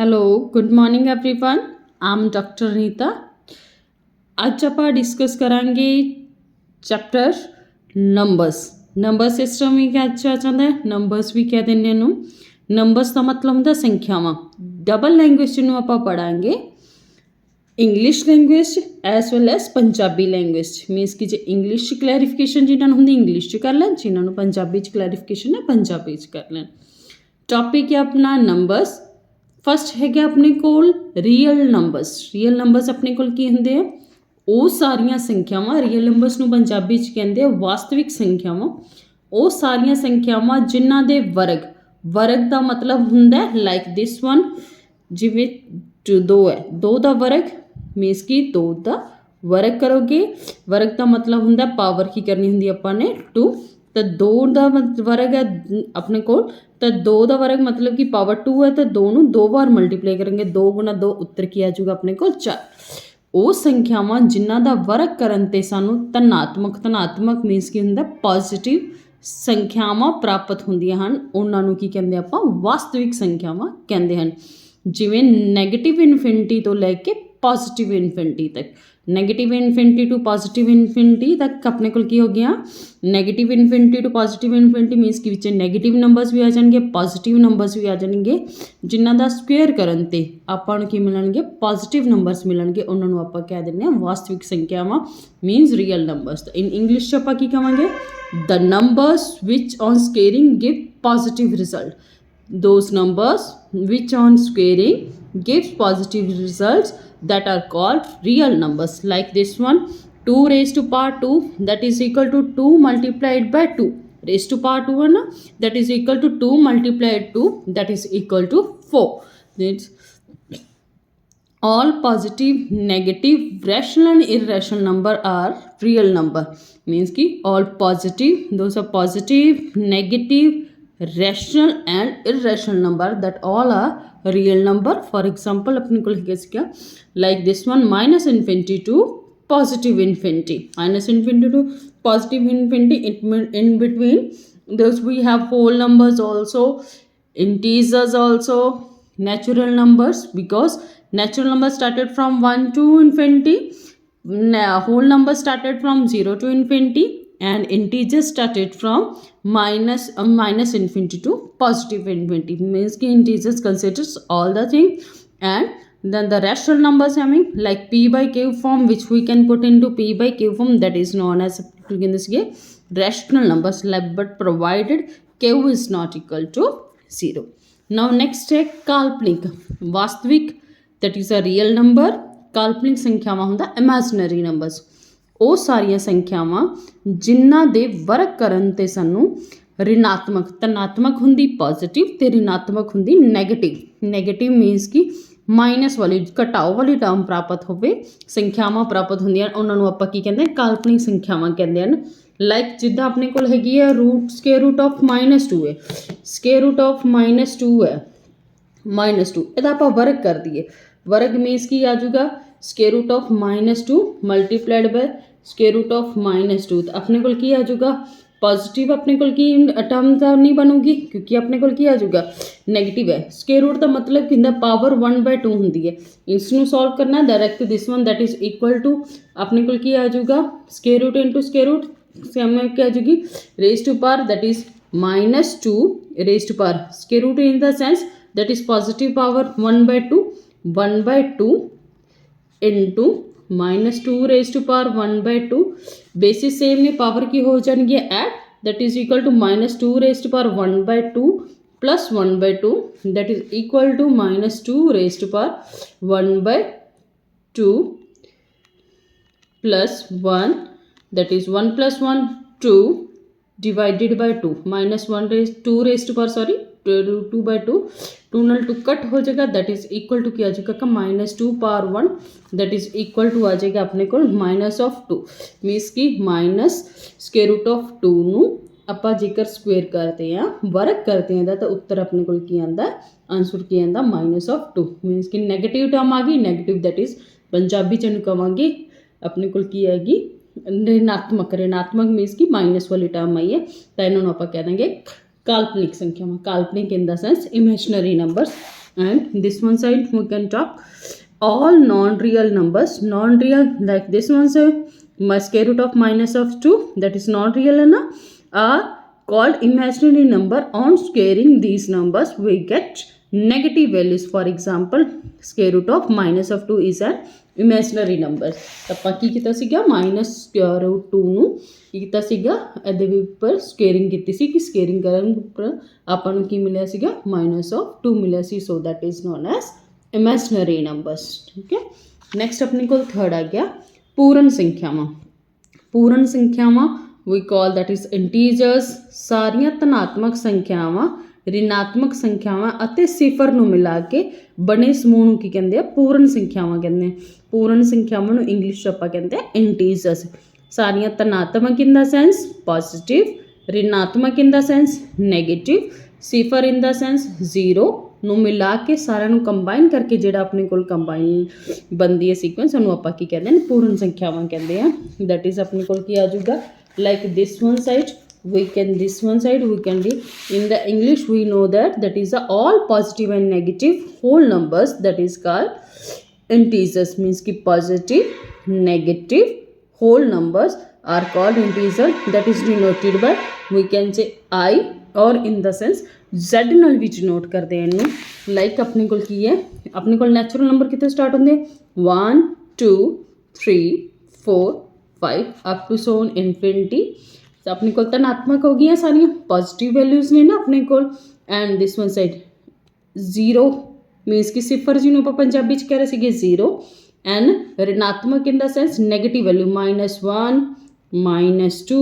hello good morning everyone I'm doctor Rita ਅੱਜ ਆਪਾਂ discuss ਕਰਾਂਗੇ ਚੈਪਟਰ ਨੰਬਰਸ ਨੰਬਰ ਸਿਸਟਮ ਵੀ ਕਿਹਾ ਆ ਜਾਂਦਾ ਹੈ ਨੰਬਰਸ ਵੀ ਕਹਿ ਦਿੰਦੇ ਨੂੰ ਨੰਬਰਸ ਦਾ ਮਤਲਬ ਹੁੰਦਾ ਸੰਖਿਆਵਾਂ ਡਬਲ ਲੈਂਗੁਏਜ ਨੂੰ ਆਪਾਂ ਪੜਾਂਗੇ English language as well as Punjabi language means ਕਿ ਜੇ ਇੰਗਲਿਸ਼ ਚ ਕਲੈਰੀਫਿਕੇਸ਼ਨ ਜਿਨ੍ਹਾਂ ਨੂੰ ਹੁੰਦੀ ਇੰਗਲਿਸ਼ ਚ ਕਰ ਲੈਣ ਜਿਨ੍ਹਾਂ ਨੂੰ ਪੰਜਾਬੀ ਚ ਕਲੈਰੀਫਿਕੇਸ਼ਨ ਹੈ ਪੰਜਾਬੀ ਚ ਕਰ ਲੈਣ ਟੌਪਿਕ ਹੈ ਆਪਣਾ ਨੰਬਰਸ ਫਸਟ ਹੈਗਾ ਆਪਣੇ ਕੋਲ ਰੀਅਲ ਨੰਬਰਸ ਰੀਅਲ ਨੰਬਰਸ ਆਪਣੇ ਕੋਲ ਕੀ ਹੁੰਦੇ ਆ? ਉਹ ਸਾਰੀਆਂ ਸੰਖਿਆਵਾਂ ਰੀਅਲ ਨੰਬਰਸ ਨੂੰ ਪੰਜਾਬੀ ਚ ਕਹਿੰਦੇ ਆ, ਵਾਸਤਵਿਕ ਸੰਖਿਆਵਾਂ। ਉਹ ਸਾਰੀਆਂ ਸੰਖਿਆਵਾਂ ਜਿਨ੍ਹਾਂ ਦੇ ਵਰਗ। ਵਰਗ ਦਾ ਮਤਲਬ ਹੁੰਦਾ ਲਾਈਕ ਦਿਸ ਵਨ ਜਿਵੇਂ 2 ਹੈ। 2 ਦਾ ਵਰਗ ਮੀਨਸ ਕਿ 2 ਦਾ ਵਰਗ ਕਰੋਗੇ। ਵਰਗ ਦਾ ਮਤਲਬ ਹੁੰਦਾ ਪਾਵਰ ਕੀ ਕਰਨੀ ਹੁੰਦੀ ਆਪਾਂ ਨੇ? 2 ਤਾਂ 2 ਦਾ ਮਤ- ਵਰਗ ਹੈ ਆਪਣੇ ਕੋਲ, ਤਾਂ 2 ਦਾ ਵਰਗ ਮਤਲਬ ਕਿ ਪਾਵਰ 2 ਹੈ, ਤਾਂ 2 ਨੂੰ ਦੋ ਵਾਰ ਮਲਟੀਪਲਾਈ ਕਰਾਂਗੇ 2 2 ਉੱਤਰ ਕੀ ਆ ਜਾਊਗਾ ਆਪਣੇ ਕੋਲ? 4 ਉਹ ਸੰਖਿਆਵਾਂ ਜਿਨ੍ਹਾਂ ਦਾ ਵਰਗ ਕਰਨ ਤੇ ਸਾਨੂੰ ਧਨਾਤਮਕ ਧਨਾਤਮਕ ਮੀਨਸ ਕੀ ਹੁੰਦਾ? ਪੋਜ਼ਿਟਿਵ ਸੰਖਿਆਵਾਂ ਪ੍ਰਾਪਤ ਹੁੰਦੀਆਂ ਹਨ। ਉਹਨਾਂ ਨੂੰ ਕੀ ਕਹਿੰਦੇ ਆਪਾਂ? ਵਾਸਤਵਿਕ ਸੰਖਿਆਵਾਂ ਕਹਿੰਦੇ ਹਨ। ਜਿਵੇਂ 네ਗੇਟਿਵ ਇਨਫਿਨਿਟੀ ਤੋਂ ਲੈ ਕੇ ਪੋਜ਼ਿਟਿਵ ਇਨਫਿਨਿਟੀ ਤੱਕ। Negative infinity to positive infinity तक अपने को की हो गया negative infinity to positive infinity means ਕਿ ਵਿੱਚ 네ਗੇਟਿਵ ਨੰਬਰਸ ਵੀ ਆ ਜਾਣਗੇ ਪੋਜ਼ਿਟਿਵ ਨੰਬਰਸ ਵੀ ਆ ਜਾਣਗੇ ਜਿਨ੍ਹਾਂ ਦਾ ਸਕੁਅਰ ਕਰਨ ਤੇ ਆਪਾਂ ਨੂੰ ਕੀ ਮਿਲਣਗੇ ਪੋਜ਼ਿਟਿਵ ਨੰਬਰਸ ਮਿਲਣਗੇ ਉਹਨਾਂ ਨੂੰ ਆਪਾਂ ਕਹਿ ਦਿੰਦੇ ਆ ਵਾਸਤਵਿਕ ਸੰਖਿਆਵਾਂ means real numbers in English ਚ ਆਪਾਂ ਕੀ ਕਹਾਂਗੇ the numbers which on scaring give positive result those numbers which on squaring gives positive results that are called real numbers like this one 2 raised to power 2 that is equal to 2 multiplied by 2 raised to power 2 है ना that is equal to 2 multiplied 2 that is equal to 4 That's all positive negative rational and irrational number are real number. Means ki all positive those are positive negative rational and irrational number that all are real number for example अपने को लिखे क्या like this one minus infinity to positive infinity minus infinity to positive infinity it mean in between those we have whole numbers also integers also natural numbers because natural numbers started from 1 to infinity Na- whole number started from 0 to infinity and integers started from minus, uh, minus infinity to positive infinity means ki integers considers all the thing and then the rational numbers having like p by q form which we can put into p by q form that is known as in this case rational numbers like but provided q is not equal to 0 now next है काल्पनिक vastvik that is a real number. Number काल्पनिक संख्यावां the imaginary numbers. ਉਹ ਸਾਰੀਆਂ ਸੰਖਿਆਵਾਂ ਜਿਨ੍ਹਾਂ ਦੇ work ਕਰਨ ਤੇ ਸਾਨੂੰ ਰਿਣਾਤਮਕ, ਧਨਾਤਮਕ ਹੁੰਦੀ ਪੋਜ਼ਿਟਿਵ ਤੇ ਰਿਣਾਤਮਕ ਹੁੰਦੀ 네ਗੇਟਿਵ 네ਗੇਟਿਵ ਮੀਨਸ ਕਿ ਮਾਈਨਸ ਵਾਲੀ, ਘਟਾਓ ਵਾਲੀ ਟਰਮ ਪ੍ਰਾਪਤ ਹੋਵੇ, ਸੰਖਿਆਵਾਂ ਪ੍ਰਾਪਤ ਹੁੰਦੀਆਂ ਉਹਨਾਂ ਨੂੰ ਆਪਾਂ ਕੀ ਕਹਿੰਦੇ ਕਾਲਪਨਿਕ ਸੰਖਿਆਵਾਂ ਕਹਿੰਦੇ ਹਨ। ਲਾਈਕ ਜਿੱਦਾਂ ਆਪਣੇ ਕੋਲ ਹੈਗੀ ਹੈ ਰੂਟ ਸਕੇਅਰ ਰੂਟ ਆਫ -2 ਹੈ। ਸਕੇਅਰ ਰੂਟ ਆਫ -2 ਹੈ। ਮਾਈਨਸ 2 ਇਹਦਾ ਆਪਾਂ ਵਰਗ ਕਰ ਦਈਏ। ਵਰਗ ਮੀਨਸ ਕੀ ਆ ਜਾਊਗਾ? Square root of -2 multiplied by square root of -2 ਤਾਂ ਆਪਣੇ ਕੋਲ ਕੀ ਆ ਜਾਊਗਾ ਪੋਜ਼ਿਟਿਵ ਆਪਣੇ ਕੋਲ ਕੀ ਟਰਮ ਤਾਂ ਨਹੀਂ ਬਣੂਗੀ ਕਿਉਂਕਿ ਆਪਣੇ ਕੋਲ ਕੀ ਆ ਜਾਊਗਾ 네ਗੇਟਿਵ ਹੈ ਸਕੁਅਰ ਰੂਟ ਦਾ ਮਤਲਬ ਕੀ ਹੁੰਦਾ ਪਾਵਰ 1/2 ਹੁੰਦੀ ਹੈ ਇਸ ਨੂੰ ਸੋਲਵ ਕਰਨਾ direct this one that is equal to ਆਪਣੇ ਕੋਲ ਕੀ ਆ ਜਾਊਗਾ square root into square root sum ਕੀ ਆ ਜਾਊਗੀ raise to power that is -2 raised to power square root in the sense, that is positive power 1 by 2 1 by 2 into minus two raise to power one by two bases same ਨੇ power ਕੀ ਹੋ ਜਾਣਗੇ add that is equal to minus two raise to power one by two plus one by two that is equal to minus two raise to power one by two plus one that is one plus one two divided by two minus one raise to raise to sorry two by two two null two cut हो जाएगा that is equal to क्या आ जाएगा minus two power one that is equal to आ जाएगा अपने को minus of two means की minus square root of two ਨੂੰ ਆਪਾਂ ਜੇਕਰ ਸਕੁਅਰ ਕਰਦੇ ਆ ਵਰਕ ਕਰਦੇ ਆ ਤਾਂ ਉੱਤਰ ਆਪਣੇ ਕੋਲ ਕੀ ਆਂਦਾ ਆਨਸਰ ਕੀ ਆਂਦਾ ਮਾਈਨਸ ਆਫ 2 ਮੀਨਸ ਕਿ 네ਗੇਟਿਵ ਟਰਮ ਆ ਗਈ 네ਗੇਟਿਵ ਦੈਟ ਇਜ਼ ਪੰਜਾਬੀ ਚ ਨੂੰ ਕਵਾਂਗੇ ਆਪਣੇ ਕੋਲ ਕੀ ਆਏਗੀ ऋणात्मक ऋणात्मक मीन्स की माइनस वाली टर्म आई है तो इन्होंने आप कह देंगे કાલ્પનિક સંખ્યામાં કાલ્પનિક in the sense imaginary numbers and this one side we can talk. All non-real numbers. Non-real like this one side my square root of minus of 2 that is not real, and are called imaginary number on squaring these numbers we get negative values, for example, square root of minus of 2 is an imaginary number. ਆਪਾਂ ਕੀ ਕੀਤਾ ਸੀਗਾ minus square route 2 ਨੂੰ ਕੀ ਕੀਤਾ ਸੀਗਾ ਇਹਦੇ ਵੀ ਉੱਪਰ ਸਕੇਅਰਿੰਗ ਕੀਤੀ ਸੀ ਕਿ ਸਕੇਅਰਿੰਗ ਕਰਨ ਉੱਪਰ ਆਪਾਂ ਨੂੰ ਕੀ ਮਿਲਿਆ ਸੀਗਾ ਮਾਈਨਸ ਆਫ 2 ਮਿਲਿਆ ਸੀ so that is known as imaginary numbers ਠੀਕ ਹੈ ਨੈਕਸਟ ਆਪਣੇ ਕੋਲ ਥਰਡ ਆ ਗਿਆ ਪੂਰਨ ਸੰਖਿਆਵਾਂ ਪੂਰਨ ਸੰਖਿਆਵਾਂ we call that is integers ਸਾਰੀਆਂ ਧਨਾਤਮਕ ਸੰਖਿਆਵਾਂ ਰਿਣਾਤਮਕ ਸੰਖਿਆਵਾਂ ਅਤੇ ਸਿਫਰ ਨੂੰ ਮਿਲਾ ਕੇ ਬਣੇ ਸਮੂਹ ਨੂੰ ਕੀ ਕਹਿੰਦੇ ਆ? ਪੂਰਨ ਸੰਖਿਆਵਾਂ ਕਹਿੰਦੇ ਆ। ਪੂਰਨ ਸੰਖਿਆਵਾਂ ਨੂੰ ਇੰਗਲਿਸ਼ 'ਚ ਆਪਾਂ ਕਹਿੰਦੇ ਆ ਇੰਟੀਜਰਸ ਸਾਰੀਆਂ ਧਨਾਤਮਕ ਇਨ ਦਾ ਸੈਂਸ ਪੋਜ਼ਿਟਿਵ ਰਿਣਾਤਮਕ ਇਨ ਦਾ ਸੈਂਸ ਨੈਗੇਟਿਵ ਸਿਫਰ ਇਨ ਦਾ ਸੈਂਸ ਜ਼ੀਰੋ ਨੂੰ ਮਿਲਾ ਕੇ ਸਾਰਿਆਂ ਨੂੰ ਕੰਬਾਈਨ ਕਰਕੇ ਜਿਹੜਾ ਆਪਣੇ ਕੋਲ ਕੰਬਾਈਨ ਬੰਦੀ ਹੈ ਸੀਕੁਐਂਸ ਉਹਨੂੰ ਆਪਾਂ ਕੀ ਕਹਿੰਦੇ ਨੇ? ਪੂਰਨ ਸੰਖਿਆਵਾਂ ਕਹਿੰਦੇ ਆ। ਦੈਟ ਇਜ਼ ਆਪਣੇ ਕੋਲ ਕੀ ਆ ਜਾਊਗਾ? Like this one side we can this one side we can be in the english we know that that is the all positive and negative whole numbers that is called integers means ki positive negative whole numbers are called integer that is denoted by we can say i or in the sense z ਨਾਲ ਵੀ denote ਕਰਦੇ ਆ ਇਹਨੂੰ like ਆਪਣੇ ਕੋਲ ਕੀ ਹੈ ਆਪਣੇ ਕੋਲ natural number ਕਿੱਥੇ ਸਟਾਰਟ ਹੁੰਦੇ 1 2 3 4 5 ਅਪ ਟੂ ਸੋਨ ਇਨਫਿਨਿਟੀ ਤਾਂ ਆਪਣੇ ਕੋਲ ਧਨਾਤਮਕ ਹੋ ਗਈਆਂ ਸਾਰੀਆਂ ਪੋਜ਼ਿਟਿਵ ਵੈਲਿਊਜ਼ ਨੇ ਨਾ ਆਪਣੇ ਕੋਲ and this one side 0 means ਕਿ ਸਿਫਰ ਜਿਹਨੂੰ ਆਪਾਂ ਪੰਜਾਬੀ ਚ ਕਹਿ ਰਹੇ ਸੀਗੇ 0 and ਰਿਣਾਤਮਕ in the sense negative value -1 -2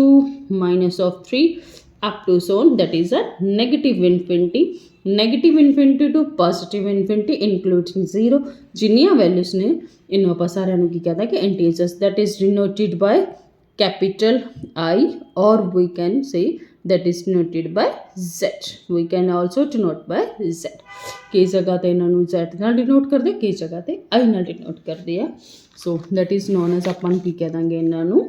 minus of 3 up to so on. That is a negative infinity. Negative infinity to positive infinity, including 0 ਜਿੰਨੀਆਂ ਵੈਲਿਊਸ ਨੇ ਇਹਨੂੰ ਆਪਾਂ ਸਾਰਿਆਂ ਨੂੰ ਕੀ ਕਹਦਾ ਕਿ integers that is denoted by capital I or we can say that is denoted by Z. We can also denote by Z. ਕਈ ਜਗ੍ਹਾ ਤੇ ਇਹਨਾਂ ਨੂੰ Z ਨਾਲ ਡਿਨੋਟ ਕਰਦੇ ਕਈ ਜਗ੍ਹਾ ਤੇ I ਨਾਲ ਡਿਨੋਟ ਕਰਦੇ ਆ ਸੋ that is known as ਆਪਾਂ ਕੀ ਕਹਿ ਦਾਂਗੇ ਇਹਨਾਂ ਨੂੰ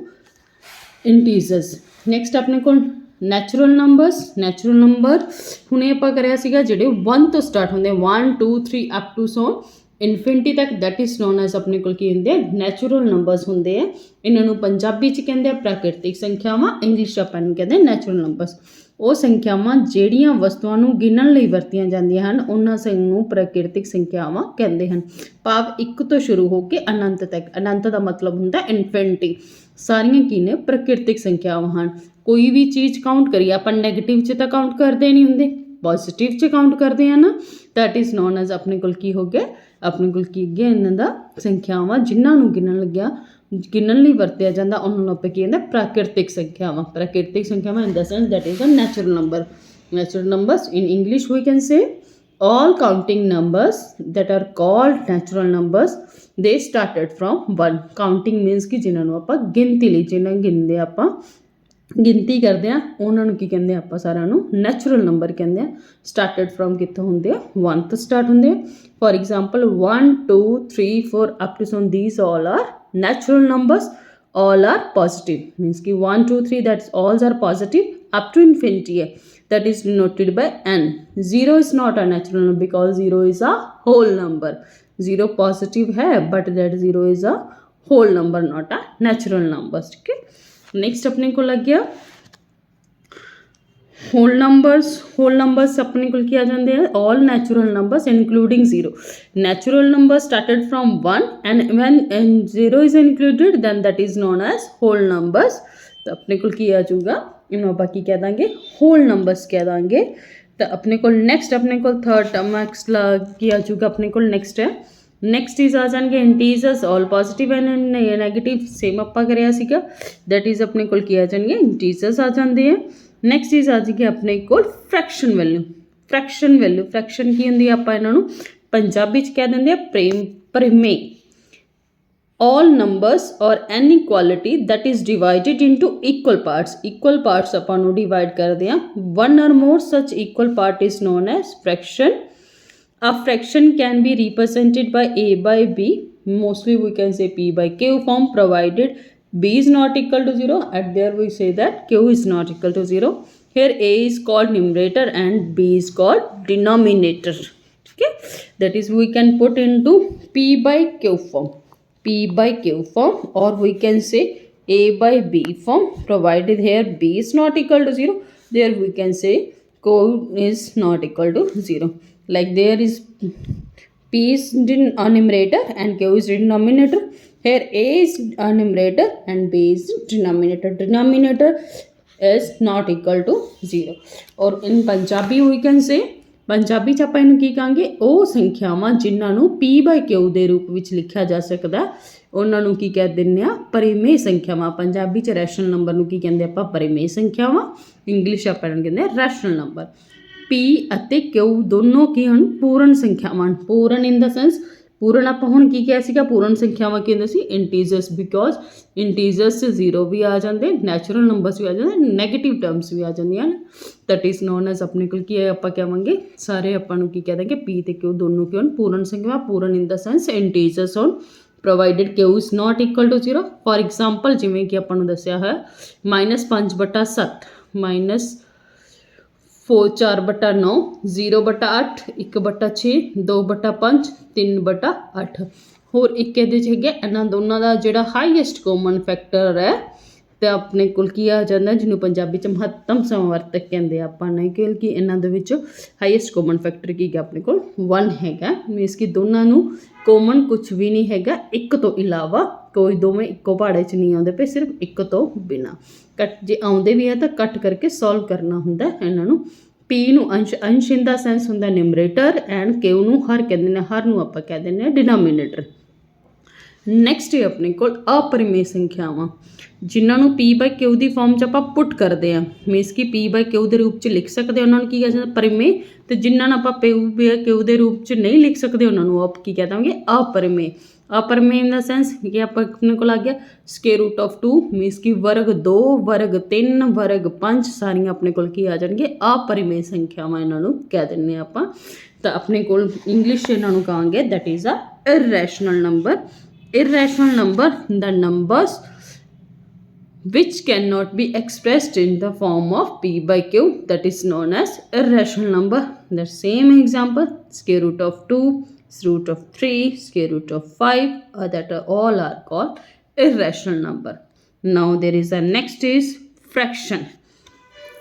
ਇੰਟੀਜਰਸ ਨੈਕਸਟ ਆਪਣੇ ਕੋਲ ਨੈਚੁਰਲ ਨੰਬਰਸ ਨੈਚੁਰਲ ਨੰਬਰ ਹੁਣੇ ਆਪਾਂ ਕਰਿਆ ਸੀਗਾ ਜਿਹੜੇ 1 ਤੋਂ ਸਟਾਰਟ ਹੁੰਦੇ 1 2 3 ਅਪ ਟੂ ਸੋ ਇਨਫਿਨਿਟੀ ਤੱਕ ਦੈਟ ਇਜ਼ ਨੋਨ ਐਸ ਆਪਣੇ ਕੋਲ ਕੀ ਹੁੰਦੇ ਆ? ਨੈਚੁਰਲ ਨੰਬਰਸ ਹੁੰਦੇ ਆ। ਇਹਨਾਂ ਨੂੰ ਪੰਜਾਬੀ ਚ ਕਹਿੰਦੇ ਆ ਪ੍ਰਾਕਿਰਤਿਕ ਸੰਖਿਆਵਾਂ ਇੰਗਲਿਸ਼ ਚ ਆਪਾਂ ਨੂੰ ਕਹਿੰਦੇ ਨੈਚੁਰਲ ਨੰਬਰਸ ਉਹ ਸੰਖਿਆਵਾਂ ਜਿਹੜੀਆਂ ਵਸਤੂਆਂ ਨੂੰ ਗਿਣਨ ਲਈ ਵਰਤੀਆਂ ਜਾਂਦੀਆਂ ਹਨ, ਉਹਨਾਂ ਨੂੰ ਪ੍ਰਾਕਿਰਤਿਕ ਸੰਖਿਆਵਾਂ ਕਹਿੰਦੇ ਹਨ। ਭਾਵ ਇੱਕ ਤੋਂ ਸ਼ੁਰੂ ਹੋ ਕੇ ਅਨੰਤ ਤੱਕ। ਅਨੰਤ ਦਾ ਮਤਲਬ ਹੁੰਦਾ ਇਨਫਿਨਿਟੀ। ਸਾਰੀਆਂ ਕੀ ਨੇ? ਪ੍ਰਾਕਿਰਤਿਕ ਸੰਖਿਆਵਾਂ ਹਨ। ਕੋਈ ਵੀ ਚੀਜ਼ ਕਾਊਂਟ ਕਰੀਏ, ਆਪਾਂ 네ਗੇਟਿਵ 'ਚ ਤਾਂ ਕਾਊਂਟ ਕਰਦੇ ਨਹੀਂ ਹੁੰਦੇ। ਪੋਜ਼ਿਟਿਵ 'ਚ ਕਾਊਂਟ ਕਰਦੇ ਆ ਨਾ। ਦੈਟ ਇਜ਼ ਨੋਨ ਐਜ਼ ਆਪਣੇ ਕੋਲ ਕੀ ਹੋ ਗਿਆ? ਆਪਣੇ ਕੋਲ ਕੀ ਗਿਆ ਇਹਨਾਂ ਦਾ ਸੰਖਿਆਵਾਂ, ਜਿਨ੍ਹਾਂ ਨੂੰ ਗਿਣਨ ਲੱਗਿਆ, ਗਿਣਨ ਲਈ ਵਰਤਿਆ ਜਾਂਦਾ, ਉਹਨਾਂ ਨੂੰ ਆਪਾਂ ਕੀ ਕਹਿੰਦੇ ਪ੍ਰਾਕਿਰਤਿਕ ਸੰਖਿਆਵਾਂ। ਪ੍ਰਾਕਿਰਤਿਕ ਸੰਖਿਆਵਾਂ in the sense that is a natural number natural numbers in English we can say all counting numbers that are called natural numbers, they started from 1 counting means ਕਿ ਜਿਨ੍ਹਾਂ ਨੂੰ ਆਪਾਂ ਗਿਣਤੀ ਲਈ, ਜਿਨ੍ਹਾਂ ਗਿਣਦੇ ਆਪਾਂ ਗਿਣਤੀ ਕਰਦੇ ਆ ਉਹਨਾਂ ਨੂੰ ਕੀ ਕਹਿੰਦੇ ਆ ਆਪਾਂ ਸਾਰਿਆਂ ਨੂੰ ਨੈਚੁਰਲ ਨੰਬਰ ਕਹਿੰਦੇ ਆ ਸਟਾਰਟਡ ਫਰਮ ਕਿੱਥੋਂ ਹੁੰਦੇ ਆ 1 ਤੋਂ ਸਟਾਰਟ ਹੁੰਦੇ ਆ for example 1 2 3 4 up to so on these all are natural numbers all are positive means ki 1 2 3 that's all are positive up to infinity that is denoted by n 0 is not a natural number because 0 is a whole number 0 positive hai but that 0 is a whole number not a natural number okay next अपने को लग गया। Whole numbers whole numbers अपने को किया जाते हैं all natural numbers including zero natural number started from one and when zero is included then that is known as whole numbers तो अपने को किया जाऊगा। इन बाकी कह देंगे? होल नंबर्स कह देंगे? तो अपने को नेक्स्ट अपने को थर्ड टर्म तो किया जाऊगा। अपने को नेक्स्ट है। ਨੈਕਸਟ ਹੈ ਇਜ਼ ਆ ਜਾਣਗੇ integers all positive and negative same ਆਪਾਂ ਕਰਿਆ ਸੀਗਾ। ਦੈਟ ਇਜ਼ ਆਪਣੇ ਕੋਲ ਕੀ ਆ ਜਾਣਗੇ? ਇੰਟੀਜਰਸ ਆ ਜਾਂਦੇ ਆ। ਨੈਕਸਟ ਇਜ਼ ਆ ਜਾਏਗੀ ਆਪਣੇ ਕੋਲ fraction value fraction value fraction ਕੀ ਹੁੰਦੀ ਆ ਆਪਾਂ ਇਹਨਾਂ ਨੂੰ? ਪੰਜਾਬੀ ਚ ਕਹਿ ਦਿੰਦੇ ਆ ਪ੍ਰੇਮ ਪ੍ਰੇਮੇ all numbers or any quality that is divided into equal parts equal parts ਆਪਾਂ ਨੂੰ divide ਕਰਦੇ ਆ। One or more such equal part is known as fraction a fraction can be represented by a by b. Mostly we can say p by q form provided. B is not equal to 0 at there we say that q is not equal to 0 here a is called numerator and b is called denominator. Okay? That is we can put into p by q form. P by q form or we can say a by b form provided here. B is not equal to 0 there we can say q is not equal to 0 like there is p is den- uh, numerator and q is denominator here a is uh, numerator and b is denominator denominator is not equal to 0 or in punjabi we can say Punjabi ਚ ਆਪਾਂ ਇਹਨੂੰ ਕੀ ਕਹਾਂਗੇ ਉਹ ਸੰਖਿਆਵਾਂ ਜਿਨ੍ਹਾਂ ਨੂੰ p q ਦੇ ਰੂਪ ਵਿੱਚ ਲਿਖਿਆ ਜਾ ਸਕਦਾ ਉਹਨਾਂ ਨੂੰ ਕੀ ਕਹਿ ਦਿੰਦੇ ਆ ਪਰਿਮੇਯ ਸੰਖਿਆਵਾਂ ਪੰਜਾਬੀ ਚ ਰੈਸ਼ਨਲ ਨੰਬਰ ਨੂੰ ਕੀ ਕਹਿੰਦੇ ਆਪਾਂ ਪਰਿਮੇਯ ਸੰਖਿਆਵਾਂ ਇੰਗਲਿਸ਼ ਆਪਾਂ ਇਹਨੂੰ ਕਹਿੰਦੇ ਆ ਰੈਸ਼ਨਲ ਨੰਬਰ p ਅਤੇ q ਦੋਨੋਂ ਕੀ ਹਨ? ਪੂਰਨ ਸੰਖਿਆਵਾਂ ਹਨ। ਪੂਰਨ ਇਨ ਦਾ ਸੈਂਸ ਪੂਰਨ ਆਪਾਂ ਹੁਣ ਕੀ ਕਿਹਾ ਸੀਗਾ? ਪੂਰਨ ਸੰਖਿਆਵਾਂ ਕੀ ਹੁੰਦੇ ਸੀ? ਇੰਟੀਜਰਸ ਬਿਕੋਜ਼ ਇੰਟੀਜਰਸ 'ਚ ਜ਼ੀਰੋ ਵੀ ਆ ਜਾਂਦੇ ਨੈਚੁਰਲ ਨੰਬਰਸ ਵੀ ਆ ਜਾਂਦੇ ਨੈਗੇਟਿਵ ਟਰਮਸ ਵੀ ਆ ਜਾਂਦੀਆਂ ਹਨ। ਦੈਟ ਇਜ਼ ਨੋਨ ਐਸ ਆਪਣੇ ਕੋਲ ਕੀ ਹੈ? ਆਪਾਂ ਕਹਾਂਗੇ, ਸਾਰੇ ਆਪਾਂ ਨੂੰ ਕੀ ਕਹਦੇ ਕਿ p ਤੇ q ਦੋਨੋਂ ਕੀ ਹਨ ਪੂਰਨ ਸੰਖਿਆਵਾਂ, ਪੂਰਨ ਇਨ ਦਾ ਸੈਂਸ ਇੰਟੀਜਰਸ ਹੋਣ। Provided q is not equal to 0 for example, ਜਿਵੇਂ ਕਿ ਆਪਾਂ ਨੂੰ ਦੱਸਿਆ ਹੈ -5 ਬਟਾ 7 ਮਾਈਨਸ 4 4 ਬਟਾ 9 0 ਬਟਾ 8 1 ਬਟਾ 6 2 ਬਟਾ 5 3 ਬਟਾ 8 ਹੋਰ ਇੱਕ ਇਹਦੇ 'ਚ ਹੈਗਾ ਇਹਨਾਂ ਦੋਨਾਂ ਦਾ ਜਿਹੜਾ ਹਾਈਐਸਟ ਕਾਮਨ ਫੈਕਟਰ ਹੈ ਤੇ ਆਪਣੇ ਕੋਲ ਕੀ ਆ ਜਾਂਦਾ ਜਿਹਨੂੰ ਪੰਜਾਬੀ ਚ ਮਹੱਤਮ ਸਮਵਰਤਕ ਕਹਿੰਦੇ ਆਪਾਂ ਨੇ ਕਿਉਂਕਿ ਇਹਨਾਂ ਦੇ ਵਿੱਚ ਹਾਈਐਸਟ ਕਾਮਨ ਫੈਕਟਰ ਕੀ ਹੈ ਆਪਣੇ ਕੋਲ 1 ਹੈਗਾ ਮੀਨਸ ਕਿ ਦੋਨਾਂ ਨੂੰ ਕਾਮਨ ਕੁਝ ਵੀ ਨਹੀਂ ਹੈਗਾ ਇੱਕ ਤੋਂ ਇਲਾਵਾ ਕੋਈ ਦੋਵੇਂ ਇੱਕੋ ਪਹਾੜੇ 'ਚ ਨਹੀਂ ਆਉਂਦੇ ਪਏ, ਸਿਰਫ ਇੱਕ ਤੋਂ ਬਿਨਾ। ਕੱਟ, ਜੇ ਆਉਂਦੇ ਵੀ ਹੈ ਤਾਂ ਕੱਟ ਕਰਕੇ ਸੋਲਵ ਕਰਨਾ ਹੁੰਦਾ ਇਹਨਾਂ ਨੂੰ। P ਨੂੰ ਅੰਸ਼ ਅੰਸ਼ ਇਨ ਦਾ ਸੈਂਸ ਹੁੰਦਾ ਨਿਊਮਰੇਟਰ ਐਂਡ q ਨੂੰ ਹਰ ਕਹਿੰਦੇ ਨੇ, ਹਰ ਨੂੰ ਆਪਾਂ ਕਹਿ ਦਿੰਦੇ ਆ ਡਿਨੋਮੀਨੇਟਰ ਨੈਕਸਟ ਹੈ ਆਪਣੇ ਕੋਲ ਅਪਰਿਮੇਯ ਸੰਖਿਆਵਾਂ। ਜਿਨ੍ਹਾਂ ਨੂੰ p q ਦੀ ਫਾਰਮ 'ਚ ਆਪਾਂ ਪੁੱਟ ਕਰਦੇ ਆ ਮੀਨਸ ਕਿ p q ਦੇ ਰੂਪ 'ਚ ਲਿਖ ਸਕਦੇ ਉਹਨਾਂ ਨੂੰ ਕੀ ਕਿਹਾ ਜਾਂਦਾ? ਪਰਿਮੇਯ। ਤੇ ਜਿਨ੍ਹਾਂ ਨੂੰ ਆਪਾਂ p q ਦੇ ਰੂਪ 'ਚ ਨਹੀਂ ਲਿਖ ਸਕਦੇ, ਉਹਨਾਂ ਨੂੰ ਆਪ ਕੀ ਕਹਿ ਦਾਂਗੇ ਅਪਰਿਮੇਯ। ਅਪਰਮੇ ਇਨ ਦਾ ਸੈਂਸ ਕਿ ਆਪਾਂ ਆਪਣੇ ਕੋਲ ਆ ਗਿਆ ਸਕੇਅਰ ਰੂਟ ਆਫ 2 ਮੀਨਸ ਕਿ ਵਰਗ 2 ਵਰਗ 3 ਵਰਗ 5 ਸਾਰੀਆਂ ਆਪਣੇ ਕੋਲ ਕੀ ਆ ਜਾਣਗੇ? ਅਪਰਿਮੇ ਸੰਖਿਆਵਾਂ ਇਹਨਾਂ ਨੂੰ ਕਹਿ ਦਿੰਨੇ ਆ ਆਪਾਂ। ਤਾਂ ਆਪਣੇ ਕੋਲ ਇੰਗਲਿਸ਼ ਇਹਨਾਂ ਨੂੰ ਕਹਾਂਗੇ that is a irrational number irrational number the numbers which cannot be expressed in the form of p by q that is known as irrational number. The same example square root of 2 square root of 3 square root of 5 uh, that are all are called irrational number. Now there is a next is fraction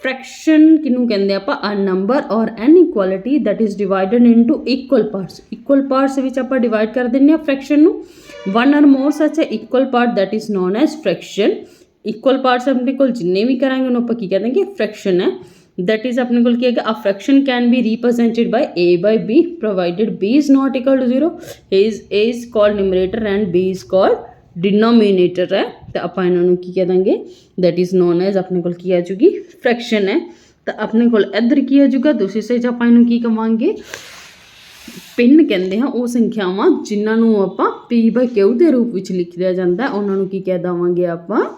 fraction ਕਿਹਨੂੰ ਕਹਿੰਦੇ ਆਪਾਂ a number or an equality that is divided into equal parts equal parts ਵਿੱਚ ਆਪਾਂ divide ਕਰ ਦਿੰਨੇ ਆ fraction ਨੂੰ one or more such a equal part that is known as fraction equal parts ਆਪਣੇ ਕੋਲ ਜਿੰਨੇ ਵੀ ਕਰਾਂਗੇ ਉਹਨੂੰ ਆਪਾਂ ਕੀ ਕਹਿ ਦਾਂਗੇ fraction ਹੈ that is ਆਪਣੇ ਕੋਲ ਕੀ ਹੈਗਾ a fraction can be represented by a by b provided b is not equal to 0 is a is called numerator and b is called denominator ਹੈ ਤਾਂ ਆਪਾਂ ਇਹਨਾਂ ਨੂੰ ਕੀ ਕਹਿ ਦਾਂਗੇ? ਦੈਟ ਇਜ਼ ਨੋਨ ਐਜ ਆਪਣੇ ਕੋਲ ਕੀ ਆ ਜੂਗੀ? Fraction ਹੈ। ਤਾਂ ਆਪਣੇ ਕੋਲ ਇੱਧਰ ਕੀ ਆ ਜੂਗਾ? ਦੂਸਰੀ ਸਾਈਡ ਆਪਾਂ ਇਹਨੂੰ ਕੀ ਕਵਾਂਗੇ? ਪਿੰਨ ਕਹਿੰਦੇ ਹਾਂ ਉਹ ਸੰਖਿਆਵਾਂ ਜਿਨ੍ਹਾਂ ਨੂੰ ਆਪਾਂ p q ਦੇ ਰੂਪ ਵਿੱਚ ਲਿਖਿਆ ਜਾਂਦਾ ਹੈ, ਉਹਨਾਂ ਨੂੰ ਕੀ ਕਹਿ ਦਵਾਂਗੇ ਆਪਾਂ?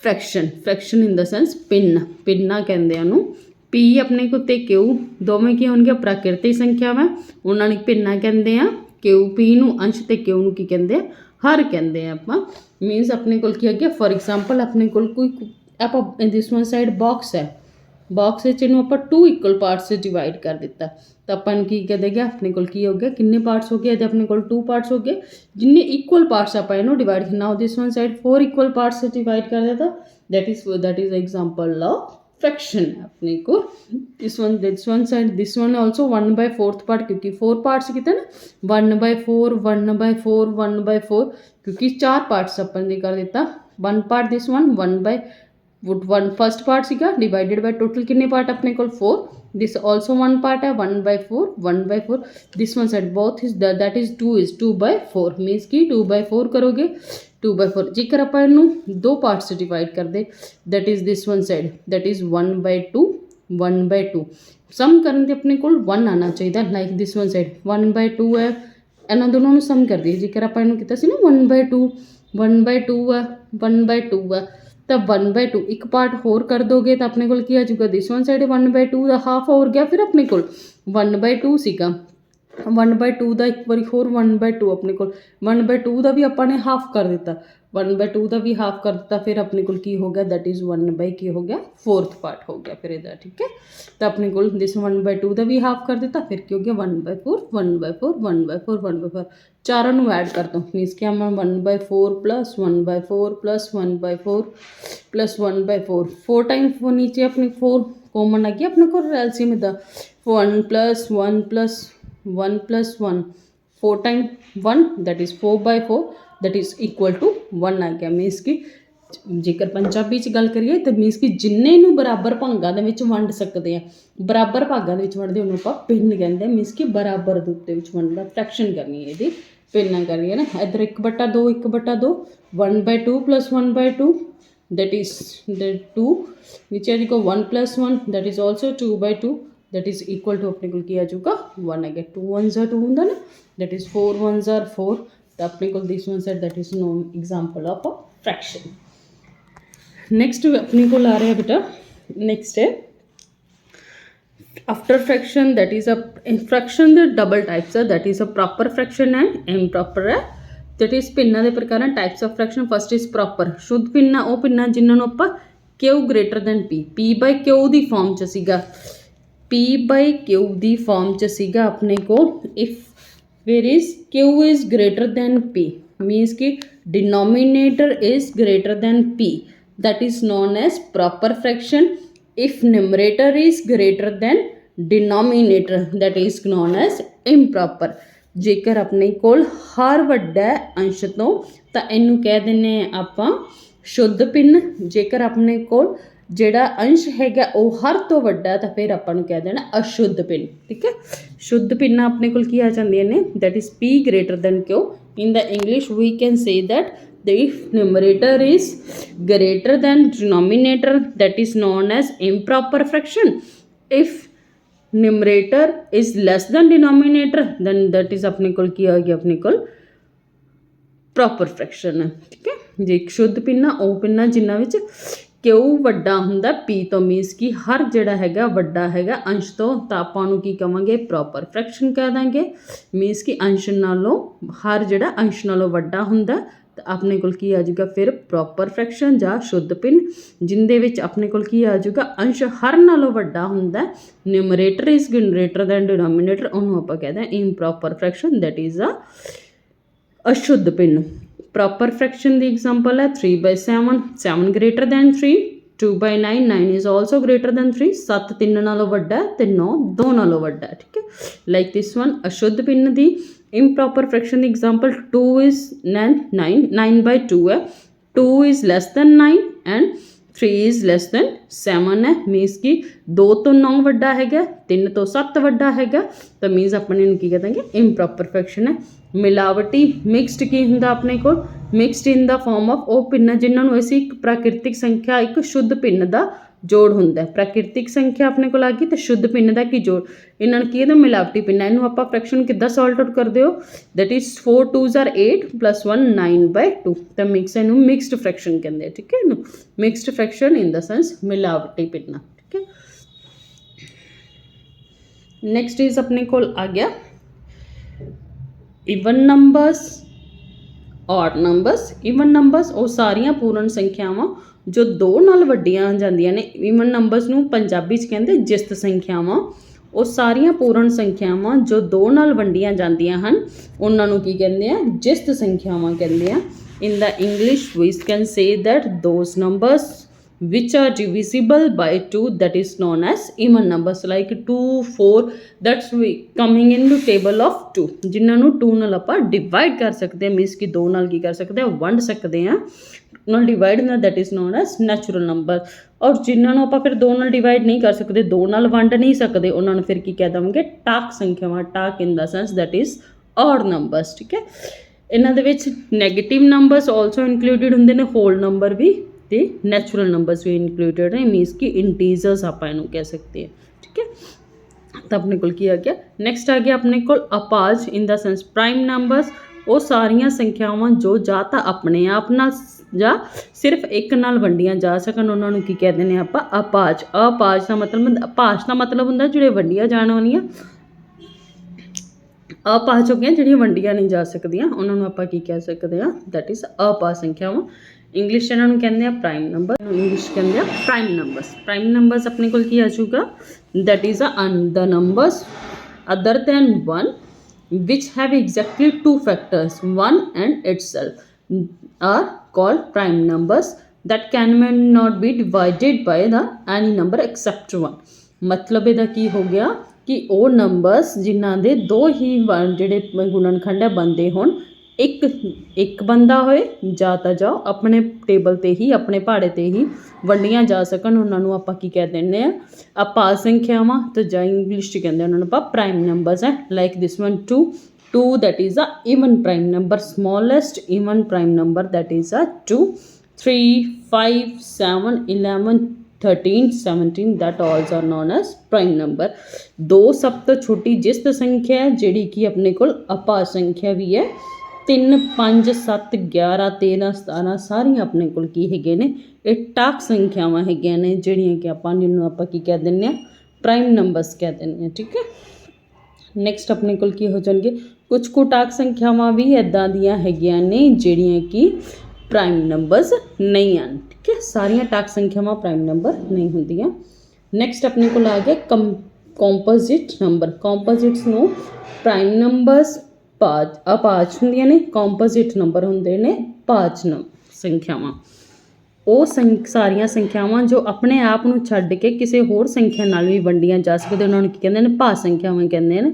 Fraction fraction in the sense pin ਪਿੰਨਾ ਕਹਿੰਦੇ ਆ ਉਹਨੂੰ। P ਆਪਣੇ ਕੋ ਤੇ q ਦੋਵੇਂ ਕੀ ਹੋਣਗੇ ਪ੍ਰਾਕਿਰਤਿਕ ਸੰਖਿਆਵਾਂ। ਉਹਨਾਂ ਨੂੰ ਪਿੰਨਾ ਕਹਿੰਦੇ ਆ। Q p ਨੂੰ ਅੰਸ਼ ਤੇ q ਨੂੰ ਕੀ ਕਹਿੰਦੇ ਆ? ਹਰ ਕਹਿੰਦੇ ਆ ਆਪਾਂ ਮੀਨਸ ਆਪਣੇ ਕੋਲ ਕੀ ਹੈਗਾ ਫੋਰ ਐਗਜ਼ਾਮਪਲ ਆਪਣੇ ਕੋਲ ਕੋਈ ਆਪਾਂ ਦਿਸ ਵਨ ਸਾਈਡ ਬਾਕਸ ਹੈ। ਬਾਕਸ ਵਿੱਚ ਇਹਨੂੰ ਆਪਾਂ ਟੂ ਇਕੁਅਲ ਪਾਰਟਸ 'ਚ ਡਿਵਾਈਡ ਕਰ ਦਿੱਤਾ। ਤਾਂ ਆਪਾਂ ਨੂੰ ਕੀ ਕਹਿ ਗਿਆ ਆਪਣੇ ਕੋਲ ਕੀ ਹੋ ਗਿਆ? ਕਿੰਨੇ ਪਾਰਟਸ ਹੋ ਗਏ? ਇਹਦੇ ਆਪਣੇ ਕੋਲ ਟੂ ਪਾਰਟਸ ਹੋ ਗਏ। ਜਿੰਨੇ ਇਕੁਅਲ ਪਾਰਟਸ ਆਪਾਂ ਇਹਨੂੰ divide now this one side four equal parts 'ਚ ਡਿਵਾਈਡ ਕਰ ਦਿੱਤਾ। That is that is example of fraction है अपने को। इस one this one side this one also one by fourth part क्योंकि फोर पार्ट्स कितने ना? One by four one by four one by four क्योंकि चार पार्ट्स अपन ने कर देता one part this one one by one first part सीखा डिवाइडेड बाय टोटल कितने पार्ट अपने को? Four this also one part है one by four one by four this one side both is that is two is two by four means की two by four करोगे। 4 ਕਰੋਗੇ 2 by 4 ਜੇਕਰ ਆਪਾਂ ਇਹਨੂੰ ਦੋ ਪਾਰਟਸ 'ਚ ਡਿਵਾਈਡ ਕਰਦੇ that is this one side that is 1 by 2 1 by 2 sum ਕਰਨ ਤੇ ਆਪਣੇ ਕੋਲ 1 ਆਣਾ ਚਾਹੀਦਾ like this one side 1 by 2 ਹੈ। ਇਹਨਾਂ ਦੋਨਾਂ ਨੂੰ ਸਮ ਕਰ ਦਈਏ। ਜੇਕਰ ਆਪਾਂ ਇਹਨੂੰ ਕੀਤਾ ਸੀ ਨਾ 1 by 2 1 by 2 ਹੈ 1 by 2 ਹੈ, ਤਾਂ 1 by 2 ਇੱਕ ਪਾਰਟ ਹੋਰ ਕਰ ਦੋਗੇ ਤਾਂ ਆਪਣੇ ਕੋਲ ਕੀ ਆ ਜਾਊਗਾ? ਦਿਸ ਵਨ ਸਾਈਡ 1 by 2 ਦਾ ਹਾਫ ਹੋਰ ਗਿਆ, ਫਿਰ ਆਪਣੇ ਕੋਲ 1 by 2 ਸੀਗਾ। 1 by 2 ਦਾ ਇੱਕ ਵਾਰੀ ਹੋਰ 1 by 2 ਆਪਣੇ ਕੋਲ 1 by 2 ਦਾ ਵੀ ਆਪਾਂ ਨੇ ਹਾਫ ਕਰ ਦਿੱਤਾ 1 ਬਾਈ 2 ਦਾ ਵੀ ਹਾਫ ਕਰ ਦਿੱਤਾ ਫਿਰ ਆਪਣੇ ਕੋਲ ਕੀ ਹੋ ਗਿਆ ਦੈਟ ਇਜ਼ 1 ਬਾਈ ਕੀ ਹੋ ਗਿਆ ਫੋਰਥ ਪਾਰਟ ਹੋ ਗਿਆ ਫਿਰ ਇਹਦਾ ਠੀਕ ਹੈ ਤਾਂ ਆਪਣੇ ਕੋਲ ਦਿਸ 1 ਬਾਈ 2 ਦਾ ਵੀ ਹਾਫ ਕਰ ਦਿੱਤਾ ਫਿਰ ਕੀ ਹੋ ਗਿਆ 1 ਬਾਈ 4 1 ਬਾਈ 4 1 ਬਾਈ 4 1 ਬਾਈ 4 ਚਾਰਾਂ ਨੂੰ ਐਡ ਕਰ ਦੋ ਮੀਨਸ ਕਿ ਹਮ 1 by 4 plus 1 by 4 plus 1 by 4 plus 1 by 4 four time वो नीचे अपने 4 कॉमन आ गया अपने को एलसीएम इधर 1 plus 1 plus 1 plus 1 4 times 1 that is 4 by 4 that is equal to 1 ਆ ਗਿਆ। ਮੀਨਸ ਕਿ ਜੇਕਰ ਪੰਜਾਬੀ ਚ ਗੱਲ ਕਰੀਏ, ਤਾਂ ਮੀਨਸ ਕਿ ਜਿੰਨੇ ਨੂੰ ਬਰਾਬਰ ਭਾਗਾਂ ਦੇ ਵਿੱਚ ਵੰਡ ਸਕਦੇ ਆ, ਬਰਾਬਰ ਭਾਗਾਂ ਦੇ ਵਿੱਚ ਵੰਡਦੇ ਉਹਨੂੰ ਆਪਾਂ ਪਿੰਨ ਕਹਿੰਦੇ ਆ। ਮੀਨਸ ਕਿ ਬਰਾਬਰ ਰੂਪ ਦੇ ਵਿੱਚ ਵੰਡਣਾ ਫ੍ਰੈਕਸ਼ਨ ਕਰਨੀ ਹੈ ਇਹਦੀ। ਪਿੰਨ ਕਰਨੀ ਹੈ ਨਾ, ਇਧਰ 1/2 1/2 1/2 1/2 that is the 2 which is equal 1 plus 1 that is also 2 by 2 that is equal to अपने को क्या आ जाएगा 1 आ गया 2 ones are 2 ਹੁੰਦਾ ਨਾ that is 4 ones are 4 ਤਾਂ ਆਪਣੇ ਕੋਲ this one said that is no example of a fraction next ਆਪਣੇ ਕੋਲ ਆ ਰਿਹਾ ਬੇਟਾ next ਹੈ after fraction that is a in fraction the double types are that is a proper fraction and improper ਹੈ that is ਪਿੰਨਾਂ ਦੇ ਪ੍ਰਕਾਰਾਂ types of fraction first is proper ਸ਼ੁੱਧ ਪਿੰਨਾ ਉਹ ਪਿੰਨਾ ਜਿਨ੍ਹਾਂ ਨੂੰ ਆਪਾਂ q greater than p p by q ਦੀ form ਚ ਸੀਗਾ p by q ਦੀ ਫਾਰਮ ਚ ਸੀਗਾ ਆਪਣੇ ਕੋਲ if where is q is greater than p means ਕਿ denominator is greater than p that is known as proper fraction if numerator is greater than denominator that is known as improper ਜੇਕਰ ਆਪਣੇ ਕੋਲ ਹਰ ਵੱਡਾ ਅੰਸ਼ ਤੋਂ ਤਾਂ ਇਹਨੂੰ ਕਹਿ ਦਿੰਨੇ ਆ ਆਪਾਂ ਸ਼ੁੱਧ ਪਿੰਨ ਜੇਕਰ ਆਪਣੇ ਕੋਲ ਜਿਹੜਾ ਅੰਸ਼ ਹੈਗਾ ਉਹ ਹਰ ਤੋਂ ਵੱਡਾ ਤਾਂ ਫਿਰ ਆਪਾਂ ਨੂੰ ਕਹਿ ਦੇਣਾ ਅਸ਼ੁੱਧ ਪਿੰਨ ਠੀਕ ਹੈ ਸ਼ੁੱਧ ਪਿੰਨਾਂ ਆਪਣੇ ਕੋਲ ਕੀ ਆ ਜਾਂਦੀਆਂ ਨੇ that is p greater than q in the English we can say that the if numerator is greater than denominator that is known as improper fraction if numerator is less than denominator then that is ਆਪਣੇ ਕੋਲ ਕੀ ਆ ਗਿਆ ਆਪਣੇ ਕੋਲ proper fraction ਹੈ ਠੀਕ ਹੈ ਜੇ ਇੱਕ ਸ਼ੁੱਧ ਪਿੰਨਾ ਉਹ ਪਿੰਨਾ ਜਿੰਨਾ ਵਿੱਚ ਕਿਉ ਵੱਡਾ ਹੁੰਦਾ? P ਤੋਂ ਮੀਨਸ ਕਿ ਹਰ ਜਿਹੜਾ ਹੈਗਾ ਵੱਡਾ ਹੈਗਾ, ਅੰਸ਼ ਤੋਂ, ਤਾਂ ਆਪਾਂ ਨੂੰ ਕੀ ਕਵਾਂਗੇ? ਪ੍ਰੋਪਰ ਫ੍ਰੈਕਸ਼ਨ ਕਹਿ ਦਾਂਗੇ। ਮੀਨਸ ਕਿ ਅੰਸ਼ ਨਾਲੋਂ ਹਰ ਜਿਹੜਾ ਅੰਸ਼ ਨਾਲੋਂ ਵੱਡਾ ਹੁੰਦਾ, ਤਾਂ ਆਪਣੇ ਕੋਲ ਕੀ ਆ ਜਾਊਗਾ? ਫਿਰ ਪ੍ਰੋਪਰ ਫ੍ਰੈਕਸ਼ਨ ਜਾਂ ਸ਼ੁੱਧ ਪਿੰਨ ਜਿੰਦੇ ਵਿੱਚ ਆਪਣੇ ਕੋਲ ਕੀ ਆ ਜਾਊਗਾ? ਅੰਸ਼ ਹਰ ਨਾਲੋਂ ਵੱਡਾ ਹੁੰਦਾ। Numerator is greater than denominator ਉਹਨੂੰ ਆਪਾਂ ਕਹਿੰਦੇ ਆ improper fraction that is a ਅਸ਼ੁੱਧ ਪਿੰਨ ਪ੍ਰੋਪਰ ਫ੍ਰੈਕਸ਼ਨ ਦੀ ਐਗਜ਼ਾਮਪਲ ਹੈ 3 by 7 7 greater than 3 2 by 9 9 is also greater than 3 7 3 ਨਾਲੋਂ ਵੱਡਾ ਹੈ ਤੇ 9 2 ਨਾਲੋਂ ਵੱਡਾ ਹੈ ਠੀਕ ਹੈ ਲਾਈਕ this one ਅਸ਼ੁੱਧ ਪਿੰਨ ਦੀ improper fraction ਦੀ ਐਗਜ਼ਾਮਪਲ 2 is 9 9 9 by 2 ਹੈ 2 is less than 9 and 3 is less than 7 ਹੈ। ਮੀਨਸ ਕਿ 2 ਤੋਂ 9 ਵੱਡਾ ਹੈਗਾ 3 ਤੋਂ 7 ਵੱਡਾ ਹੈਗਾ ਤਾਂ ਮੀਨਸ ਆਪਣੇ ਨੂੰ ਕੀ ਕਹਾਂਗੇ ਇੰਪਰੋਪਰ ਫ੍ਰੈਕਸ਼ਨ ਹੈ ਮਿਲਾਵਟੀ ਮਿਕਸਡ ਕੀ ਹੁੰਦਾ ਆਪਣੇ ਕੋਲ mixed in the form of ਉਹ ਪਿੰਨ ਜਿਨ੍ਹਾਂ ਨੂੰ ਅਸੀਂ ਇੱਕ ਪ੍ਰਾਕਿਰਤਿਕ ਸੰਖਿਆ ਇੱਕ ਸ਼ੁੱਧ ਪਿੰਨ ਦਾ ਜੋੜ ਹੁੰਦਾ ਹੈ। ਪ੍ਰਾਕਿਰਤਿਕ ਸੰਖਿਆ ਆਪਣੇ ਕੋਲ ਆ ਗਈ ਤੇ ਸ਼ੁੱਧ ਪਿੰਨ ਦਾ ਕੀ ਜੋੜ? ਇਹਨਾਂ ਨੂੰ ਕੀ ਇਹਦਾ ਮਿਲਾਵਟੀ ਪਿੰਨ ਇਹਨੂੰ ਆਪਾਂ ਫ੍ਰੈਕਸ਼ਨ ਕਿੱਦਾਂ ਸੋਲਟ ਆਊਟ ਕਰਦੇ ਹੋ? That is 4 2s are 8 plus 1 9/2 ਤਾਂ ਮਿਕਸ ਇਹਨੂੰ ਮਿਕਸਡ ਫ੍ਰੈਕਸ਼ਨ ਕਹਿੰਦੇ ਆ, ਠੀਕ ਹੈ ਇਹਨੂੰ? Mixed fraction in the sense ਮਿਲਾਵਟੀ ਪਿੰਨਾ ਠੀਕ ਹੈ? ਨੈਕਸਟ ਇਜ਼ ਆਪਣੇ ਕੋਲ ਆ ਗਿਆ। Even numbers odd numbers even numbers ਉਹ ਸਾਰੀਆਂ ਪੂਰਨ ਸੰਖਿਆਵਾਂ ਜੋ 2 ਨਾਲ ਵੱਡੀਆਂ ਜਾਂਦੀਆਂ ਨੇ ਈਵਨ ਨੰਬਰਸ ਨੂੰ ਪੰਜਾਬੀ 'ਚ ਕਹਿੰਦੇ ਜਿਸਤ ਸੰਖਿਆਵਾਂ, ਉਹ ਸਾਰੀਆਂ ਪੂਰਨ ਸੰਖਿਆਵਾਂ ਜੋ 2 ਨਾਲ ਵੰਡੀਆਂ ਜਾਂਦੀਆਂ ਹਨ, ਉਹਨਾਂ ਨੂੰ ਕੀ ਕਹਿੰਦੇ ਆ? ਜਿਸਤ ਸੰਖਿਆਵਾਂ ਕਹਿੰਦੇ ਆ। In the English we can say that those numbers which are divisible by 2 that is known as even numbers, like 2 4 that's we coming in the table of 2 ਜਿਨ੍ਹਾਂ ਨੂੰ 2 ਨਾਲ ਆਪਾਂ ਡਿਵਾਈਡ ਕਰ ਸਕਦੇ ਹਾਂ ਮੀਨਸ ਕਿ 2 ਨਾਲ ਕੀ ਕਰ ਸਕਦੇ ਹਾਂ ਵੰਡ ਸਕਦੇ ਹਾਂ ਨਾਲ ਡਿਵਾਈਡ ਨਾ that is known as natural number. ਔਰ ਜਿਨ੍ਹਾਂ ਨੂੰ ਆਪਾਂ ਫਿਰ 2 ਨਾਲ ਡਿਵਾਈਡ ਨਹੀਂ ਕਰ ਸਕਦੇ 2 ਨਾਲ ਵੰਡ ਨਹੀਂ ਸਕਦੇ ਉਹਨਾਂ ਨੂੰ ਫਿਰ ਕੀ ਕਹਿ ਦਵਾਂਗੇ ਟਾਕ ਸੰਖਿਆਵਾਂ talk in the sense that is odd numbers ਠੀਕ ਹੈ ਇਹਨਾਂ ਦੇ ਵਿੱਚ 네ਗੇਟਿਵ ਨੰਬਰਸ ਆਲਸੋ ਇਨਕਲੂਡਡ ਹੁੰਦੇ ਨੇ ਹੋਲ ਨੰਬਰ ਵੀ ਤੇ ਨੈਚੁਰਲ ਨੰਬਰਸ ਵੀ ਇਨਕਲੂਡਡ ਨੇ ਮੀਨਸ ਕਿ ਇੰਟੀਜਰਸ ਆਪਾਂ ਇਹਨੂੰ ਕਹਿ ਸਕਦੇ ਹਾਂ ਠੀਕ ਹੈ ਤਾਂ ਆਪਣੇ ਕੋਲ ਕੀ ਆ ਗਿਆ ਨੈਕਸਟ ਆ ਗਿਆ ਆਪਣੇ ਕੋਲ ਅਪਾਜ ਇਨ ਦਾ ਸੈਂਸ ਪ੍ਰਾਈਮ ਉਹ ਸਾਰੀਆਂ ਸੰਖਿਆਵਾਂ ਜੋ ਜਾਂ ਤਾਂ ਆਪਣੇ ਆਪ ਨਾਲ ਜਾਂ ਸਿਰਫ ਇੱਕ ਨਾਲ ਵੰਡੀਆਂ ਜਾ ਸਕਣ ਉਹਨਾਂ ਨੂੰ ਕੀ ਕਹਿੰਦੇ ਨੇ ਆਪਾਂ ਅਪਾਜ ਅਪਾਜ ਦਾ ਮਤਲਬ ਅਪਾਜ ਦਾ ਮਤਲਬ ਹੁੰਦਾ ਜਿਹੜੇ ਵੰਡੀਆਂ ਜਾਣ ਵਾਲੀਆਂ ਅਪਾਚ ਹੋ ਗਈਆਂ ਜਿਹੜੀਆਂ ਵੰਡੀਆਂ ਨਹੀਂ ਜਾ ਸਕਦੀਆਂ ਉਹਨਾਂ ਨੂੰ ਆਪਾਂ ਕੀ ਕਹਿ ਸਕਦੇ ਆ ਦੈਟ ਇਜ਼ ਅਪਾ ਸੰਖਿਆਵਾਂ ਇੰਗਲਿਸ਼ ਇਹਨਾਂ ਨੂੰ ਕਹਿੰਦੇ ਆ ਪ੍ਰਾਈਮ ਨੰਬਰ ਇੰਗਲਿਸ਼ ਕਹਿੰਦੇ ਆ ਪ੍ਰਾਈਮ ਨੰਬਰਸ ਪ੍ਰਾਈਮ ਨੰਬਰਸ ਆਪਣੇ ਕੋਲ ਕੀ ਆ ਜਾਊਗਾ? That is a the numbers other than 1 which have exactly two factors 1 and itself, are called prime numbers. That can not be divided by the any number except 1 ਮਤਲਬ ਇਹਦਾ ਕੀ ਹੋ ਗਿਆ? ਕਿ ਉਹ ਨੰਬਰਸ ਜਿਨ੍ਹਾਂ ਦੇ ਦੋ ਹੀ ਵ- ਜਿਹੜੇ ਗੁਣਨਖੰਡ ਹੈ ਬੰਦੇ ਹੋਣ ਇੱਕ ਇੱਕ ਬੰਦਾ ਹੋਏ ਜਾਂ ਤਾਂ ਜਾਓ ਆਪਣੇ ਟੇਬਲ ਤੇ ਹੀ ਆਪਣੇ ਪਹਾੜੇ ਤੇ ਹੀ ਵੰਡੀਆਂ ਜਾ ਸਕਣ ਉਹਨਾਂ ਨੂੰ ਆਪਾਂ ਕੀ ਕਹਿ ਦਿੰਦੇ ਆ ਆਪਾਂ ਸੰਖਿਆਵਾਂ ਤੇ ਜਾਂ ਇੰਗਲਿਸ਼ ਚ ਕਹਿੰਦੇ ਆ ਉਹਨਾਂ ਨੂੰ ਆਪਾਂ ਪ੍ਰਾਈਮ ਨੰਬਰਸ ਹੈ like this one 2 2 that is a even prime number, smallest even prime number, that is a 2 3 5 7 11 13 17 that also are known as prime number. ਦੋ ਸਭ ਤੋਂ ਛੋਟੀ ਜਿਸਤ ਸੰਖਿਆ ਹੈ ਜਿਹੜੀ ਕਿ ਆਪਣੇ ਕੋਲ ਅਪਾ ਸੰਖਿਆ ਵੀ ਹੈ 3 5 7 11 13 17 ਸਾਰੀਆਂ ਆਪਣੇ ਕੋਲ ਕੀ ਹੈਗੇ ਨੇ? ਇਹ ਟਾਕ ਸੰਖਿਆਵਾਂ ਹੈਗੀਆਂ ਨੇ, ਜਿਹੜੀਆਂ ਕਿ ਆਪਾਂ ਜਿਹਨੂੰ ਆਪਾਂ ਕੀ ਕਹਿ ਦਿੰਦੇ ਆ ਪ੍ਰਾਈਮ ਨੰਬਰਸ ਕਹਿ ਦਿੰਦੇ ਆ ਠੀਕ ਹੈ? ਨੈਕਸਟ ਆਪਣੇ ਕੋਲ ਕੀ ਹੋ ਜਾਣਗੇ? ਕੁਝ ਕੁ ਟਾਕ ਸੰਖਿਆਵਾਂ ਵੀ ਇਦਾਂ ਦੀਆਂ ਹੈਗੀਆਂ ਨੇ, ਜਿਹੜੀਆਂ ਕਿ ਪ੍ਰਾਈਮ ਨੰਬਰਸ ਨਹੀਂ ਹਨ, ਠੀਕ ਹੈ? ਸਾਰੀਆਂ ਟਾਕ ਸੰਖਿਆਵਾਂ ਪ੍ਰਾਈਮ ਨੰਬਰ ਨਹੀਂ ਹੁੰਦੀਆਂ। ਨੈਕਸਟ ਆਪਣੇ ਕੋਲ ਆ ਗਿਆ ਕੰਪੋਜ਼ਿਟ ਨੰਬਰ ਕੰਪੋਜ਼ਿਟਸ ਨੂੰ ਪ੍ਰਾਈਮ ਨੰਬਰਸ ਪਾਚ ਅਪਾਚ ਹੁੰਦੀਆਂ ਨੇ ਕੰਪੋਜ਼ਿਟ ਨੰਬਰ ਹੁੰਦੇ ਨੇ ਪਾਚ ਨੰ ਸੰਖਿਆਵਾਂ। ਉਹ ਸੰਖ, ਸਾਰੀਆਂ ਸੰਖਿਆਵਾਂ ਜੋ ਆਪਣੇ ਆਪ ਨੂੰ ਛੱਡ ਕੇ ਕਿਸੇ ਹੋਰ ਸੰਖਿਆ ਨਾਲ ਵੀ ਵੰਡੀਆਂ ਜਾ ਸਕਦੇ ਉਹਨਾਂ ਨੂੰ ਕੀ ਕਹਿੰਦੇ ਨੇ ਭਾ ਸੰਖਿਆਵਾਂ ਕਹਿੰਦੇ ਨੇ।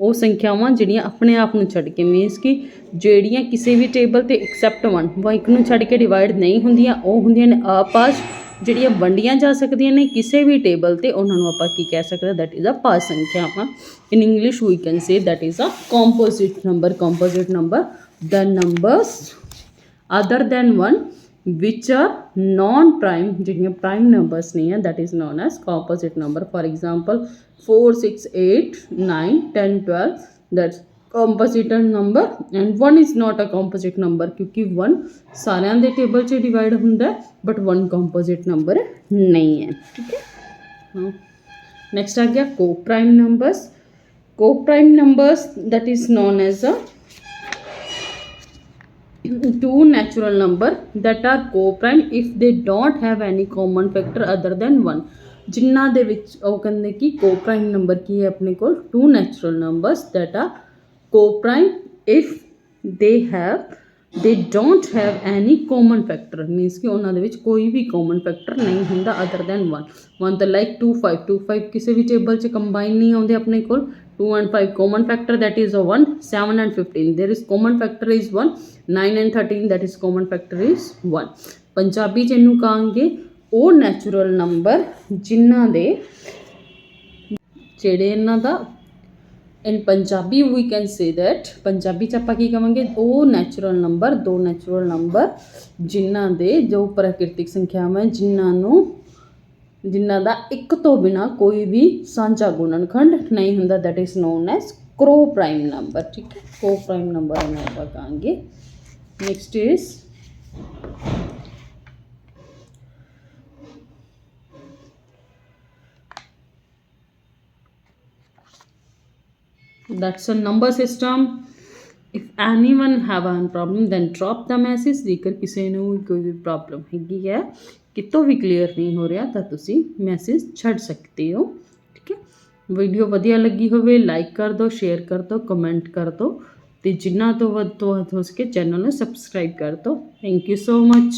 ਉਹ ਸੰਖਿਆਵਾਂ ਜਿਹੜੀਆਂ ਆਪਣੇ ਆਪ ਨੂੰ ਛੱਡ ਕੇ ਮੀਨਸ ਕਿ ਜਿਹੜੀਆਂ ਕਿਸੇ ਵੀ ਟੇਬਲ ਤੇ ਐਕਸੈਪਟ ਵਨ ਉਹ ਇੱਕ ਨੂੰ ਛੱਡ ਕੇ ਡਿਵਾਈਡ ਨਹੀਂ ਹੁੰਦੀਆਂ, ਉਹ ਹੁੰਦੀਆਂ ਨੇ ਅਪਾਚ ਜਿਹੜੀਆਂ ਵੰਡੀਆਂ ਜਾ ਸਕਦੀਆਂ ਨੇ ਕਿਸੇ ਵੀ ਟੇਬਲ ਤੇ, ਉਹਨਾਂ ਨੂੰ ਆਪਾਂ ਕੀ ਕਹਿ ਸਕਦੇ ਦੈਟ ਇਜ਼ ਅ ਪਾ ਸੰਖਿਆਵਾਂ in English we can say that is a composite number composite number the numbers other than 1 which are non prime ਜਿਹੜੀਆਂ prime numbers ਨੇ ਹੈ that is known as composite number for example 4 6 8 9 10 12 that's composite number and 1 is not a composite number ਕਿਉਂਕਿ 1 ਸਾਰਿਆਂ ਦੇ table 'ਚ divide ਹੁੰਦਾ but 1 composite number ਨਹੀਂ ਹੈ ਠੀਕ ਹੈ ਨੈਕਸਟ ਆ ਗਿਆ coprime numbers coprime numbers that is known as a two natural number that are co-prime if they don't have any common factor other than 1 ਜਿਨ੍ਹਾਂ ਦੇ ਵਿੱਚ ਉਹ ਕਹਿੰਦੇ ਕਿ ਕੋ ਪ੍ਰਾਈਮ ਨੰਬਰ ਕੀ ਹੈ ਆਪਣੇ ਕੋਲ two natural numbers that are co-prime if they have they don't have any common factor means ਕਿ ਉਹਨਾਂ ਦੇ ਵਿੱਚ ਕੋਈ ਵੀ ਕਾਮਨ ਫੈਕਟਰ ਨਹੀਂ ਹੁੰਦਾ ਅਦਰ ਦੈਨ 1 1 ਤਾਂ ਲਾਈਕ 2 5 2 5 ਕਿਸੇ ਵੀ ਟੇਬਲ 'ਚ ਕੰਬਾਈਨ ਨਹੀਂ ਆਉਂਦੇ ਆਪਣੇ ਕੋਲ 2 and 5 common factor that is a 1 7 and 15 there is common factor is 1 9 and 13 that is common factor is 1 Punjabi 'ਚ ਇਹਨੂੰ ਕਹਾਂਗੇ ਉਹ ਨੈਚੁਰਲ ਨੰਬਰ ਜਿਨ੍ਹਾਂ ਦੇ ਜਿਹੜੇ ਇਹਨਾਂ ਦਾ in Punjabi we can say that Punjabi ਚ ਆਪਾਂ ਕੀ ਕਹਾਂਗੇ ਉਹ ਨੈਚੁਰਲ ਨੰਬਰ ਦੋ ਨੈਚੁਰਲ ਨੰਬਰ ਜਿਨ੍ਹਾਂ ਦੇ ਜੋ ਪ੍ਰਾਕਿਰਤਿਕ ਸੰਖਿਆਵਾਂ ਜਿਨ੍ਹਾਂ ਨੂੰ ਜਿਨ੍ਹਾਂ ਦਾ ਇੱਕ ਤੋਂ ਬਿਨਾ ਕੋਈ ਵੀ ਸਾਂਝਾ ਗੁਣਨਖੰਡ ਨਹੀਂ ਹੁੰਦਾ that is known as coprime number ਠੀਕ ਹੈ? ਕੋ ਪ੍ਰਾਈਮ ਨੰਬਰ ਨੂੰ ਆਪਾਂ ਕਹਾਂਗੇ। Next is that's a number system. If anyone have a problem, then drop the message. ਜੇਕਰ ਕਿਸੇ ਨੂੰ ਵੀ ਕੋਈ ਵੀ ਪ੍ਰੋਬਲਮ ਹੈਗੀ ਹੈ ਕਿਤੋਂ ਵੀ ਕਲੀਅਰ ਨਹੀਂ ਹੋ ਰਿਹਾ ਤਾਂ ਤੁਸੀਂ ਮੈਸੇਜ ਛੱਡ ਸਕਦੇ ਹੋ ਠੀਕ ਹੈ ਵੀਡੀਓ ਵਧੀਆ ਲੱਗੀ ਹੋਵੇ ਲਾਈਕ ਕਰ ਦਿਓ ਸ਼ੇਅਰ ਕਰ ਦਿਓ ਕਮੈਂਟ ਕਰ ਦਿਓ ਤੇ ਜਿੰਨਾ ਤੋਂ ਵੱਧ ਤੋਂ ਵੱਧ ਹੋ ਸਕੇ ਚੈਨਲ ਨੂੰ ਸਬਸਕ੍ਰਾਈਬ ਕਰ ਦਿਓ ਥੈਂਕ ਯੂ ਸੋ ਮਚ